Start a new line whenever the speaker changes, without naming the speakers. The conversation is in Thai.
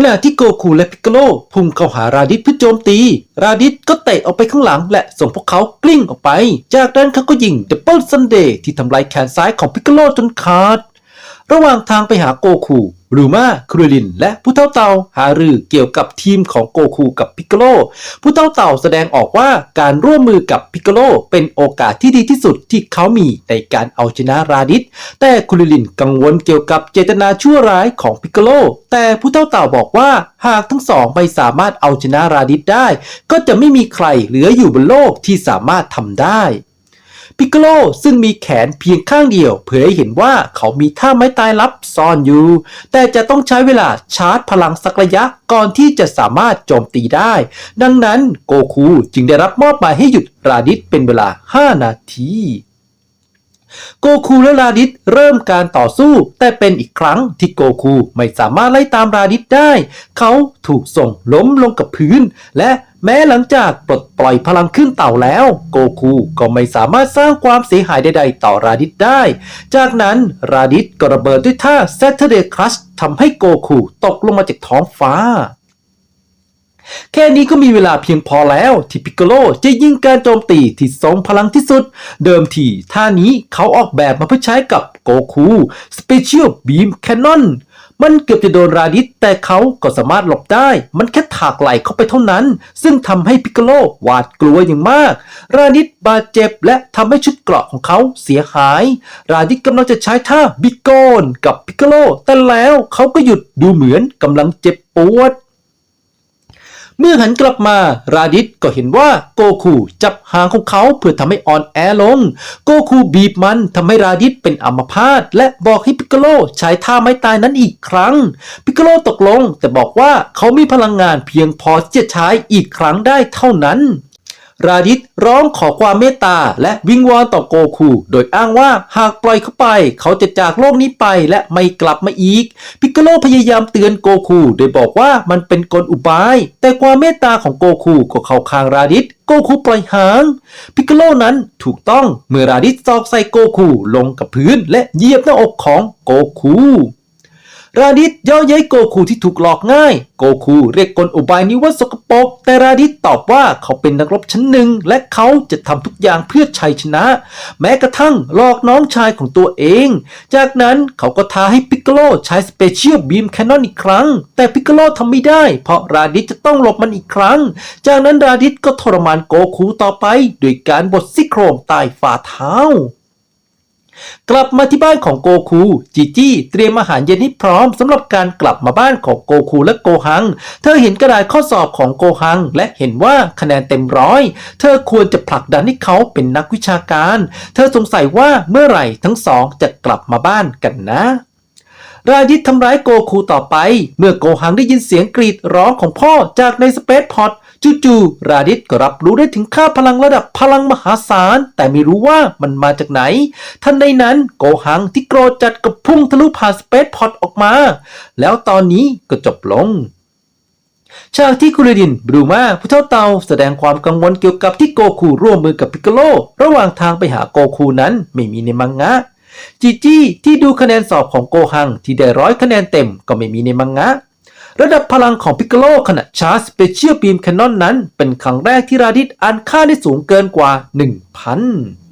ขณะที่โกคูและพิกโกโลพุ่งเข้าหาราดิสเพื่อโจมตี ราดิสก็เตะออกไปข้างหลัง และส่งพวกเขากลิ้งออกไป จากนั้นเขาก็ยิงดับเบิลซันเดย์ที่ทำลายแขนซ้ายของพิกโกโลจนขาด ระหว่างทางไปหาโกคูรูมาครูริน และผู้เท่าเต่าหารือเกี่ยวกับทีมของโกคูกับพิกโกโลผู้เท่าเต่าแสดงออกว่าการร่วมมือกับพิกโกโลเป็นโอกาสที่ดีที่สุดที่เขามีในการเอาชนะราดิสแต่ครูรินกังวลเกี่ยวกับเจตนาชั่วร้ายของพิกโกโลแต่ผู้เท่าเต่าบอกว่าหากทั้งสองไม่สามารถเอาชนะราดิสได้ ก็จะไม่มีใครเหลืออยู่บนโลกที่สามารถทำได้ พิกโลซึ่งมีแขนเพียงข้างเดียว เผยให้เห็นว่าเขามีท่าไม้ตายลับซ่อนอยู่ แต่จะต้องใช้เวลาชาร์จพลังสักระยะก่อนที่จะสามารถโจมตีได้ ดังนั้นโกคูจึงได้รับมอบหมายให้หยุดราดิสเป็นเวลา 5 นาที โกคูและราดิสเริ่มการต่อสู้ แต่เป็นอีกครั้งที่โกคูไม่สามารถไล่ตามราดิสได้ เขาถูกส่งล้มลงกับพื้น และแม้หลังจากปลดปล่อยพลังขึ้นเต่าแล้ว โกคูก็ไม่สามารถสร้างความเสียหายใดๆต่อราดิสได้ จากนั้นราดิสก็ระเบิดด้วยท่า Saturday Crush ทำให้โกคูตกลงมาจากท้องฟ้า แค่นี้ก็มีเวลาเพียงพอแล้วที่พิกโกโลจะยิงการโจมตีที่ทรงพลังที่สุด เดิมทีท่านี้เขาออกแบบมาเพื่อใช้กับโกคู Special Beam Cannon มันเกือบจะโดนราดิสแต่เขาก็สามารถหลบได้ มันแค่ถากไหลเข้าไปเท่านั้น ซึ่งทำให้พิกโกโลหวาดกลัวอย่างมาก ราดิสบาดเจ็บและทำให้ชุดเกราะของเขาเสียหาย ราดิสกำลังจะใช้ท่าบิโกนกับพิกโกโลแต่แล้วเขาก็หยุดดูเหมือนกำลังเจ็บปวด เมื่อหันกลับมาราดิสก็เห็นว่าโกคูจับหางของเขาเพื่อทำให้อ่อนแอลง โกคูบีบมันทำให้ราดิสเป็นอัมพาตและบอกให้พิกโกโลใช้ท่าไม้ตายนั้นอีกครั้งพิกโกโลตกลงแต่บอกว่าเขามีพลังงานเพียงพอที่จะใช้อีกครั้งได้เท่านั้น ราดิสร้องขอความเมตตาและวิงวอนต่อโกคู โดยอ้างว่าหากปล่อยเขาไป เขาจะจากโลกนี้ไปและไม่กลับมาอีก พิกโกโลพยายามเตือนโกคู โดยบอกว่ามันเป็นกลอุบาย แต่ความเมตตาของโกคูก็เข้าข้างราดิสโกคูปล่อยหาง พิกโกโลนั้นถูกต้องเมื่อราดิสซอกใส่โกคูลงกับพื้นและเหยียบหน้าอกของโกคู ราดิสเย่อเย้ยโกคูที่ถูกหลอกง่าย โกคูเรียกกลอุบายนี้ว่าสกปรกแต่ราดิสตอบว่าเขาเป็นนักรบชั้นหนึ่ง และเขาจะทำทุกอย่างเพื่อชัยชนะ แม้กระทั่งหลอกน้องชายของตัวเอง จากนั้นเขาก็ท้าให้พิกโกโลใช้สเปเชียลบีมแคนนอนอีกครั้ง แต่พิกโกโลทำไม่ได้ เพราะราดิสจะต้องหลบมันอีกครั้ง จากนั้นราดิสก็ทรมานโกคูต่อไปโดยการบดซี่โครงใต้ฝ่าเท้า กลับมาที่บ้านของโกคู จีจี้เตรียมอาหารเย็นให้พร้อมสำหรับการกลับมาบ้านของโกคูและโกฮัง เธอเห็นกระดาษข้อสอบของโกฮัง และเห็นว่าคะแนนเต็มร้อย เธอควรจะผลักดันให้เขาเป็นนักวิชาการ เธอสงสัยว่าเมื่อไหร่ทั้งสองจะกลับมาบ้านกันนะราดิสทำร้ายโกคูต่อไป เมื่อโกฮังได้ยินเสียงกรีดร้องของพ่อจากในสเปซพอด จู่ๆราดิสก็รับรู้ได้ถึงค่าพลังระดับพลังมหาศาล แต่ไม่รู้ว่ามันมาจากไหน ทันใดนั้นโกฮังที่โกรธจัดกับพุ่งทะลุผ่านสเปซพอดออกมา แล้วตอนนี้ก็จบลงฉากที่คุริดินบรูมาผู้เท่าเตาแสดงความกังวลเกี่ยวกับที่โกคูร่วมมือกับพิกโกโลระหว่างทางไปหาโกคูนั้นไม่มีในมังงะ จีจี้ที่ดูคะแนนสอบของโกฮังที่ได้ร้อยคะแนนเต็มก็ไม่มีในมังงะ ระดับพลังของพิกโลขณะชาร์จสเปเชียลบีมแคนนอนนั้น เป็นครั้งแรกที่ราดิสอ่านค่าได้สูงเกินกว่า 1,000